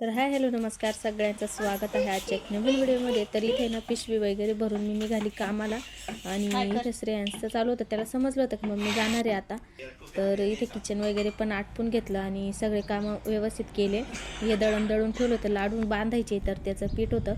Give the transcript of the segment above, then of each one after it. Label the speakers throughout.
Speaker 1: तर hi hello नमस्कार. सगळ्यांचं स्वागत आहे आजच्या एक नवीन व्हिडिओमध्ये. तर इथे ना पिशवी वगैरे भरून मी निघाली कामाला आणि श्रेयांचं चालू होतं. त्याला समजलं होतं की मम्मी जाणार आहे आता. तर इथे किचन वगैरे पण आटपून घेतलं आणि सगळे कामं व्यवस्थित केले. हे दळण दळून ठेवलं होतं लाडून बांधायचे तर त्याचं पीठ होतं.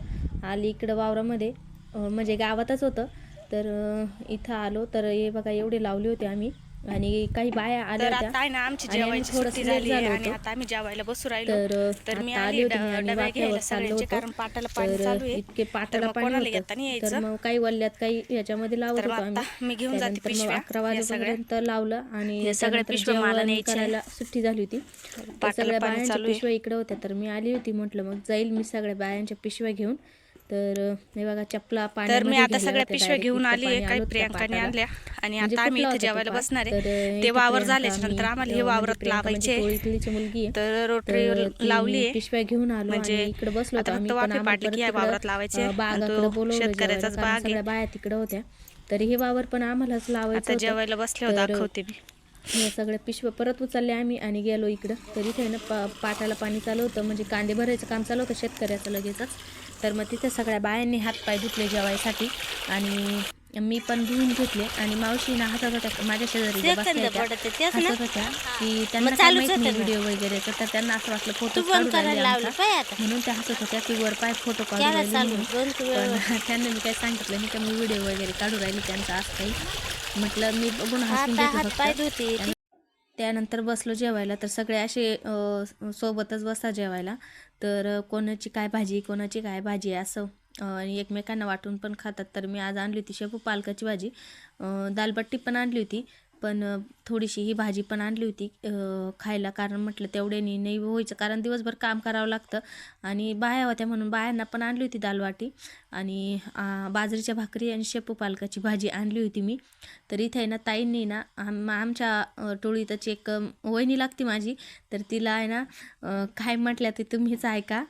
Speaker 1: आली इकडं वावरामध्ये म्हणजे गावातच होतं. तर इथं आलो. तर हे बघा एवढे लावले होते आम्ही. आणि काही बाया आल्या होत्या.
Speaker 2: आता आहे ना आमची जेवायची सुट्टी झाली आणि. आता आम्ही जेवायला बसू राहिलो.
Speaker 1: तर
Speaker 2: तर मी आली डबा घ्यायला सगळ्यांचे
Speaker 1: होतो
Speaker 2: कारण पाटाला पाणी चालू आहे.
Speaker 1: इतके पाटाला पाणी तर मग काही वल्ल्यात काही याच्यामध्ये लावत होतो आम्ही.
Speaker 2: मी घेऊन जाते पिशव्या
Speaker 1: अकरा. वाजेपर्यंत लावलं आणि
Speaker 2: हे सगळ्या पिशव्या मला.
Speaker 1: करायला सुट्टी झाली होती. सगळ्या
Speaker 2: पाणी
Speaker 1: बायांच्या. पिशव्या इकडे होत्या. तर मी आली होती म्हटलं मग जाईल मी सगळ्या बायांच्या पिशव्या घेऊन. तर हे बघा चपला
Speaker 2: तर
Speaker 1: पाण्यामध्ये
Speaker 2: मी आता सगळ्या पिशव्या. घेऊन आली
Speaker 1: पाणी
Speaker 2: आहे काही प्रियांकाने. आणल्या. आणि
Speaker 1: म्हणजे
Speaker 2: आता आम्ही इथे जेवायला? बसणार
Speaker 1: तर,
Speaker 2: आहे ते वावर
Speaker 1: झाल्याच्यानंतर
Speaker 2: आम्हाला हे
Speaker 1: म्हणजे
Speaker 2: वावरात
Speaker 1: म्हणजे
Speaker 2: लावायचे.
Speaker 1: मुलगी
Speaker 2: तर रोटरी
Speaker 1: तर
Speaker 2: लावली आहे
Speaker 1: पिशव्या घेऊन आलो
Speaker 2: म्हणजे
Speaker 1: इकडे बसलो
Speaker 2: आता फक्त
Speaker 1: पण
Speaker 2: वाफे पाडले की वावरात लावायचे. शेतकऱ्याचाच बाग आहे.
Speaker 1: बाया तिकडे होत्या. तर हे वावर पण आम्हालाच लावायचं.
Speaker 2: जेवायला बसल्यावर
Speaker 1: तर
Speaker 2: दाखवते मी.
Speaker 1: हे सगळ्या पिशव्या परत उचलले आम्ही आणि गेलो इकडं. तर इथे ना पा पाटाला पाणी चालू होतं. म्हणजे कांदे भरायचं काम चालू होतं शेतकऱ्याचं लगेचच. तर मग तिथे सगळ्या बायांनी हातपाय धुतले जेवायसाठी आणि मी पण धुवून घेतले. आणि मावशी ना हसत होत्या माझ्या शेजारी होत्या, हसत होत्या की त्यांना काय माहीत नाही व्हिडिओ वगैरे. तर त्यांना असं वाटलं फोटो. म्हणून त्या हसत होत्या की वर पाय फोटो काढू राहिले म्हणून. पण त्यांना मी काय सांगितलं नाही का मी व्हिडिओ वगैरे काढू राहिले त्यांचा असं काही. म्हटलं मी बघून हसून घेते फक्त. त्यानंतर बसलो जेवायला. तर सगळे असे सोबतच बसा जेवायला. तर कोणाची काय भाजी कोणाची काय भाजी असं आणि एकमेकांना वाटून पण खातात. तर मी आज आणली होती शेपू पालकाची भाजी. दालबट्टी पण आणली होती. पण थोडीशी ही भाजी पण आणली होती खायला. कारण म्हटलं तेवढ्यानी नाही व्हायचं. कारण दिवसभर काम करावं लागतं. आणि बाया होत्या म्हणून बायांना पण आणली होती दालवाटी आणि बाजरीच्या भाकरी आणि शेपू पालकाची भाजी आणली होती मी. तर इथे आहे ना ताईंनी ना आम आमच्या टोळीतच एक वहिनी लागते माझी. तर तिला आहे ना काय म्हटल्या ते तुम्हीच ऐका.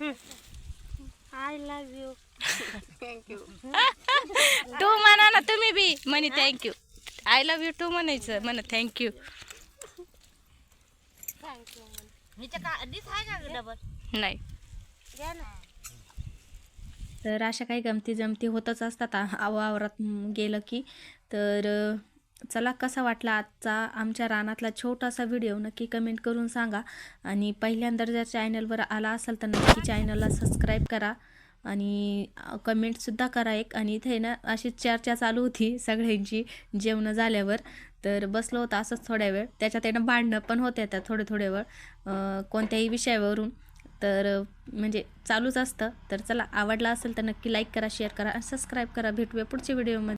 Speaker 3: आय लव्ह यू
Speaker 2: तू म्हणा ना तुम्ही बी. म्हणे thank you I love you too म्हणायचं. म्हणा थँक्यू
Speaker 3: हिच्या का दिस आहे का डबल
Speaker 2: नाही.
Speaker 3: ना.
Speaker 1: तर अशा काही गमती जमती होतच असतात. आ- आ- वावरात म, गेलं की. तर चला कसा वाटला आजचा आमच्या रानातला छोटासा व्हिडिओ? नक्की कमेंट करून सांगा. आणि पहिल्यांदा जर चॅनलवर आला असेल तर नक्की चॅनलला सबस्क्राईब करा. आणि कमेंटसुद्धा करा एक. आणि इथे ना अशी चर्चा चालू होती सगळ्यांची जेवणं झाल्यावर. तर बसलो होतं असंच थोड्या वेळ. त्याच्यात येणं भांडणं पण होते त्या थोडे थोडे वेळ कोणत्याही विषयावरून. तर म्हणजे चालूच असतं. तर चला आवडला असेल तर नक्की लाईक करा शेअर करा आणि सबस्क्राईब करा. भेटूया पुढच्या व्हिडिओमध्ये